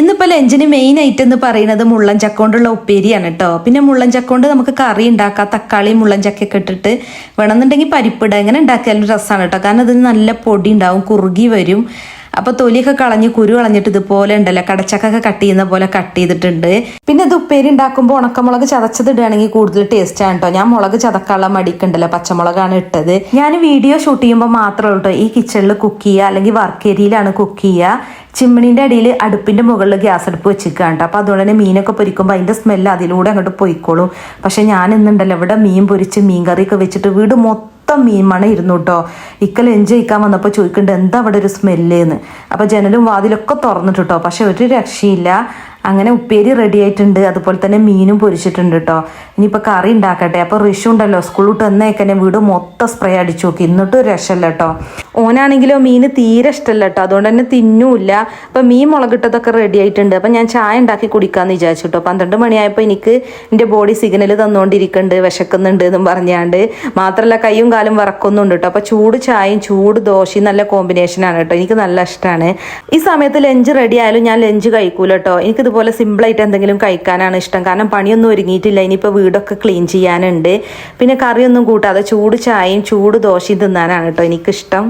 ഇന്നിപ്പോൾ ലഞ്ചിന് main item എന്ന് പറയുന്നത് മുള്ളൻ ചക്ക കൊണ്ടുള്ള ഉപ്പേരിയാണ് കേട്ടോ പിന്നെ മുള്ളൻ ചക്ക കൊണ്ട് നമുക്ക് കറി ഉണ്ടാക്കാം. തക്കാളി മുള്ളൻ ചക്കയൊക്കെ ഇട്ടിട്ട് വേണമെന്നുണ്ടെങ്കിൽ പരിപ്പിടുക എങ്ങനെ ഉണ്ടാക്കിയാലും രസമാണ് കേട്ടോ കാരണം അതിന് നല്ല പൊടി ഉണ്ടാവും കുറുകി വരും. അപ്പോൾ തൊലിയൊക്കെ കളഞ്ഞ് കുരു കളഞ്ഞിട്ട് ഇതുപോലെ ഉണ്ടല്ലോ കടച്ചക്കൊക്കെ കട്ട് ചെയ്യുന്ന പോലെ കട്ട് ചെയ്തിട്ടുണ്ട്. പിന്നെ ഇത് ഉപ്പേരി ഉണ്ടാക്കുമ്പോൾ ഉണക്കമുളക് ചതച്ചത് ഇടുകയാണെങ്കിൽ കൂടുതൽ ടേസ്റ്റ് ആണ് കേട്ടോ ഞാൻ മുളക് ചതക്കാനുള്ള മടിക്കുണ്ടല്ലോ പച്ചമുളകാണ് ഇട്ടത്. ഞാൻ വീഡിയോ ഷൂട്ട് ചെയ്യുമ്പോൾ മാത്രമേ കേട്ടോ ഈ കിച്ചണിൽ കുക്ക് ചെയ്യുക അല്ലെങ്കിൽ വർക്ക് ഏരിയയിലാണ് കുക്ക് ചെയ്യുക. ചിമ്മിണീന്റെ അടിയിൽ അടുപ്പിന്റെ മുകളിൽ ഗ്യാസ് അടുപ്പ് വെച്ചിരിക്കുകയാണ് അപ്പോൾ അതുകൊണ്ട് തന്നെ മീനൊക്കെ പൊരിക്കുമ്പോൾ അതിന്റെ സ്മെല്ല് അതിലൂടെ അങ്ങോട്ട് പോയിക്കോളും. പക്ഷേ ഞാൻ ഇന്നുണ്ടല്ലോ ഇവിടെ മീൻ പൊരിച്ച് മീൻ കറിയൊക്കെ വെച്ചിട്ട് വീട് മൊത്തം മീൻ മണം ഇരുന്നു കേട്ടോ ഇക്കൽ എൻജോയ് ചെയ്യാൻ വന്നപ്പോൾ ചോദിക്കുന്നുണ്ട് എന്താ അവിടെ ഒരു സ്മെല്ല് എന്ന് അപ്പോൾ ജനലും വാതിലൊക്കെ തുറന്നിട്ട് കേട്ടോ പക്ഷെ ഒരു രക്ഷയില്ല. അങ്ങനെ ഉപ്പേരി റെഡി ആയിട്ടുണ്ട്. അതുപോലെ തന്നെ മീനും പൊരിച്ചിട്ടുണ്ട് കേട്ടോ ഇനിയിപ്പോൾ കറി ഉണ്ടാക്കട്ടെ. അപ്പോൾ റിഷു ഉണ്ടല്ലോ സ്കൂൾ വന്നേക്കന്നെ വീട് മൊത്തം സ്പ്രേ അടിച്ചു നോക്കി. എന്നിട്ടും രക്ഷമല്ല കേട്ടോ ഓനാണെങ്കിലോ മീൻ തീരെ ഇഷ്ടമല്ല കേട്ടോ അതുകൊണ്ട് തന്നെ തിന്നൂല്ല. അപ്പോൾ മീൻ മുളകിട്ടതൊക്കെ റെഡി ആയിട്ടുണ്ട്. അപ്പോൾ ഞാൻ ചായ ഉണ്ടാക്കി കുടിക്കാമെന്ന് വിചാരിച്ചു കേട്ടോ പന്ത്രണ്ട് മണിയായപ്പോൾ എനിക്ക് എന്റെ ബോഡി സിഗ്നൽ തന്നുകൊണ്ടിരിക്കുന്നുണ്ട് വിശക്കുന്നുണ്ട് എന്നും പറഞ്ഞാണ്ട്. മാത്രമല്ല കൈയും കാലും വറക്കൊന്നുണ്ട് കേട്ടോ അപ്പോൾ ചൂട് ചായയും ചൂട് ദോശയും നല്ല കോമ്പിനേഷനാണ് കേട്ടോ എനിക്ക് നല്ല ഇഷ്ടമാണ് ഈ സമയത്ത് ലഞ്ച് റെഡി ആയാലും ഞാൻ ലഞ്ച് കഴിക്കൂല കേട്ടോ എനിക്ക് ഇതുപോലെ സിമ്പിളായിട്ട് എന്തെങ്കിലും കഴിക്കാനാണ് ഇഷ്ടം. കാരണം പണിയൊന്നും ഒരുങ്ങിയിട്ടില്ല. ഇനിയിപ്പോൾ വീടൊക്കെ ക്ലീൻ ചെയ്യാനുണ്ട്. പിന്നെ കറിയൊന്നും കൂട്ടാതെ ചൂട് ചായയും ചൂട് ദോശയും തിന്നാനാണ് കേട്ടോ എനിക്കിഷ്ടം.